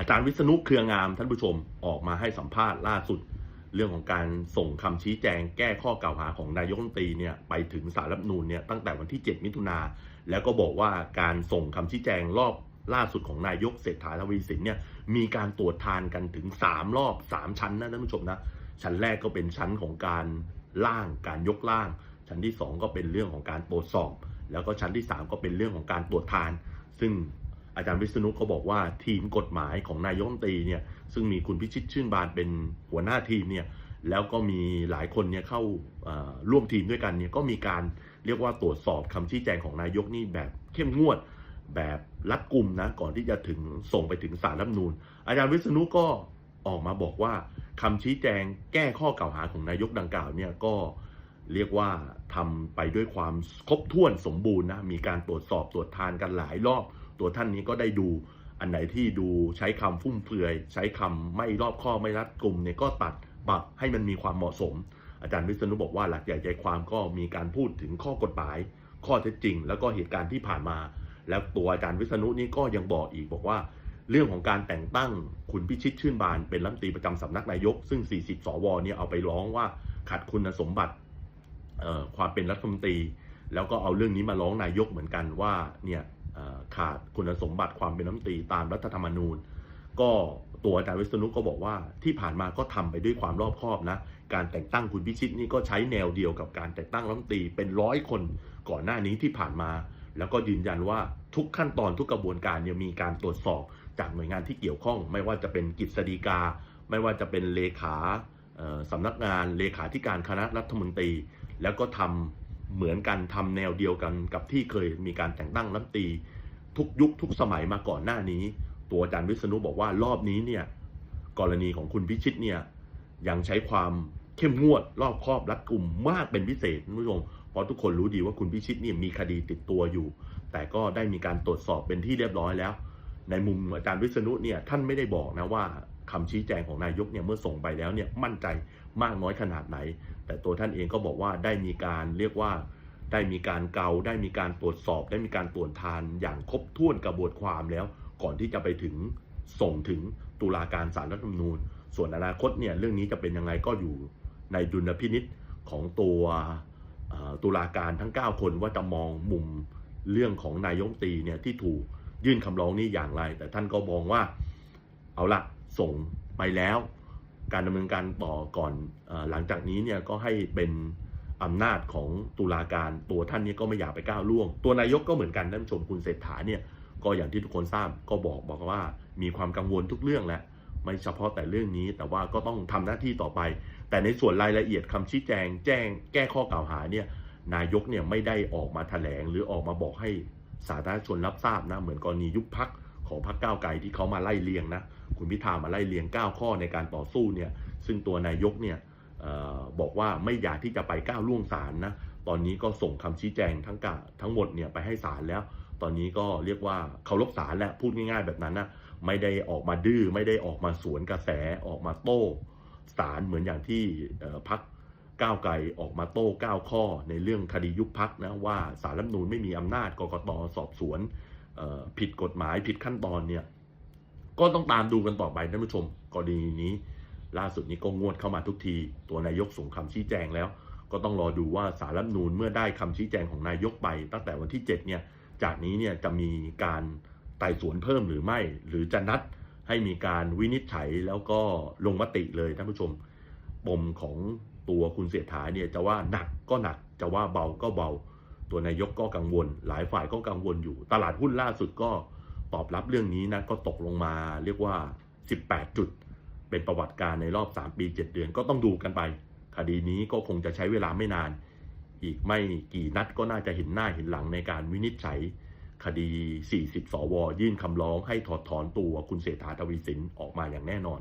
อาจารย์วิษณุเครืองามท่านผู้ชมออกมาให้สัมภาษณ์ล่าสุด เรื่องของการส่งคำชี้แจงแก้ข้อกล่าวหาของนายกรัฐมนตรีเนี่ยไปถึงสารรัฐมนูญเนี่ยตั้งแต่วันที่ 7 มิถุนาแล้วก็บอกว่าการส่งคำชี้แจงรอบล่าสุดของนายกเศรษฐาทวีสินเนี่ยมีการตรวจทานกันถึง 3 รอบ 3 ชั้นนะท่านผู้ชมนะชั้นแรกก็เป็นชั้นของการล่างการยกล่าง ชั้นที่ 2 ก็เป็นเรื่องของการตรวจสอบ แล้วก็ชั้นที่ 3 ก็เป็นเรื่องของการตรวจทาน ซึ่ง อาจารย์วิษณุก็บอกว่าทีมกฎหมายของนายกรัฐมนตรีเนี่ยซึ่งมีคุณพิชิตชื่นบานเป็นหัวหน้าทีมเนี่ยแล้วก็มีหลายคนเนี่ยเข้าร่วมทีมด้วยกันเนี่ยก็มีการเรียกว่าตรวจสอบคำชี้แจงของนายกนี่แบบเข้มงวดแบบรัดกุมนะก่อนที่จะถึงส่งไปถึงสารรัฐนูญอาจารย์วิษณุก็ออกมาบอกว่าคำชี้แจงแก้ข้อกล่าวหาของนายกดังกล่าวเนี่ยก็เรียกว่าทำไปด้วยความครบถ้วนสมบูรณ์นะมีการตรวจสอบตรวจทานกันหลายรอบ ตัวท่านนี้ก็ได้ดูอันไหนที่ดูใช้คำฟุ่มเฟือย ใช้คำไม่รอบข้อไม่รัดกลุ่มเนี่ยก็ตัดปรับให้มันมีความเหมาะสม อาจารย์วิษณุบอกว่าหลักใหญ่ใจความก็มีการพูดถึงข้อกฎหมาย ข้อเท็จจริง แล้วก็เหตุการณ์ที่ผ่านมา แล้วตัวอาจารย์วิษณุนี่ก็ยังบอกอีกบอกว่า เรื่องของการแต่งตั้งคุณพิชิตชื่นบานเป็นรัฐมนตรีประจำสำนักนายก ซึ่ง 40 สวเนี่ยเอาไปร้องว่าขัดคุณสมบัติความเป็นรัฐมนตรี แล้วก็เอาเรื่องนี้มาร้องนายกเหมือนกันว่าเนี่ย ขาดคุณสมบัติความเป็นรัฐมนตรีตามรัฐธรรมนูญ ก็ตัวอาจารย์วิษณุก็บอกว่าที่ผ่านมาก็ทำไปด้วยความรอบคอบนะ การแต่งตั้งคุณพิชิตนี่ก็ใช้แนวเดียวกับการแต่งตั้งรัฐมนตรีเป็นร้อยคนก่อนหน้านี้ที่ผ่านมา แล้วก็ยืนยันว่าทุกขั้นตอนทุกกระบวนการเนี่ยมีการตรวจสอบจากหน่วยงานที่เกี่ยวข้อง ไม่ว่าจะเป็นกิจสฎีกา ไม่ว่าจะเป็นเลขาสำนักงานเลขาธิการคณะรัฐมนตรี แล้วก็ทำ เหมือนกันทำแนวเดียวกันกับที่เคยมีการแต่งตั้งรัฐตีทุกยุคทุกสมัยมาก่อนหน้านี้ ตัวอาจารย์วิษณุบอกว่ารอบนี้เนี่ยกรณีของคุณพิชิตเนี่ยยังใช้ความเข้มงวดรอบครอบรัดกลุ่มมากเป็นพิเศษคุณผู้ชมเพราะทุกคนรู้ดีว่าคุณพิชิตเนี่ยมีคดีติดตัวอยู่ แต่ก็ได้มีการตรวจสอบเป็นที่เรียบร้อยแล้ว ในมุมอาจารย์วิษณุเนี่ยท่านไม่ได้บอกนะว่า คำชี้แจงของนายกเนี่ยเมื่อส่งไปแล้วเนี่ยมั่นใจมากน้อยขนาดไหน แต่ตัวท่านเองก็บอกว่าได้มีการเรียกว่าได้มีการเกาได้มีการตรวจสอบ ได้มีการตรวจทานอย่างครบถ้วนกระบวนความแล้ว ก่อนที่จะไปถึงส่งถึงตุลาการศาลรัฐธรรมนูญ ส่วนอนาคตเนี่ยเรื่องนี้จะเป็นยังไงก็อยู่ในดุลพินิษของตัวตุลาการทั้ง 9 คนว่าจะมองมุมเรื่องของนายกรัฐมนตรีเนี่ยที่ถูกยื่นคำร้องนี้อย่างไร แต่ท่านก็มองว่าเอาละ ส่งไปแล้ว การดำเนินการต่อก่อนอหลังจากนี้เนี่ยก็ให้เป็นอำนาจของตุลาการตัวท่านนี่ยก็ไม่อยากไปก้าวล่วง ตัวนายกก็เหมือนกันท่านชมคุณเศรษฐาเนี่ยก็อย่างที่ทุกคนทราบก็บอกบอกว่ามีความกังวลทุกเรื่องแหละไม่เฉพาะแต่เรื่องนี้แต่ว่าก็ต้องทำหน้าที่ต่อไป แต่ในส่วนรายละเอียดคำชี้แจง แจ้งแก้ข้อกล่าวหาเนี่ยนายกเนี่ยไม่ได้ออกมาแถลง หรือออกมาบอกให้สาธารณชนรับทราบนะเหมือนกรณียุบพัก ของพรรคก้าวไกลที่เขามาไล่เลียงนะคุณพิธามาไล่เลียง 9 ข้อในการต่อสู้เนี่ยซึ่งตัวนายกเนี่ยออบอกว่าไม่อยากที่จะไปก้าวล่วงศาลนะตอนนี้ก็ส่งคำชี้แจงทั้งกะทั้งหมดเนี่ยไปให้ศาลแล้ว ตอนนี้ก็เรียกว่าเคารพศาลแล้วพูดง่าย ๆ แบบนั้นนะไม่ได้ออกมาดื้อไม่ได้ออกมาสวนกระแสออกมาโต้ศาลเหมือนอย่างที่เอ่อพักก้าวไกลออกมาโต้9ข้อในเรื่องคดียุบพักนะว่าสารรัฐมนูญไม่มีอำนาจกกตสอบสวน ผิดกฎหมายผิดขั้นตอนเนี่ย ก็ต้องตามดูกันต่อไปท่านผู้ชมกรณีนี้ ล่าสุดนี้ก็งวดเข้ามาทุกที ตัวนายกส่งคำชี้แจงแล้ว ก็ต้องรอดูว่าสารรัฐนูญเมื่อได้คำชี้แจงของนายกไป ตั้งแต่วันที่ 7 เนี่ย จากนี้เนี่ยจะมีการไต่สวนเพิ่มหรือไม่ หรือจะนัดให้มีการวินิจฉัยแล้วก็ลงมติเลยท่านผู้ชมปมของตัวคุณเสียฐาเนี่ยจะว่าหนักก็หนักจะว่าเบาก็เบา ตัวนายกก็กังวล หลายฝ่ายก็กังวลอยู่ ตลาดหุ้นล่าสุดก็ตอบรับเรื่องนี้นะก็ตกลงมาเรียกว่า 18 จุด เป็นประวัติการในรอบ 3 ปี 7 เดือนก็ต้องดูกันไป คดีนี้ก็คงจะใช้เวลาไม่นาน อีกไม่กี่นัดก็น่าจะเห็นหน้าเห็นหลังในการวินิจฉัย คดี 40 สว ยื่นคำร้องให้ถอดถอนตัวคุณเศรษฐาทวีสินออกมาอย่างแน่นอน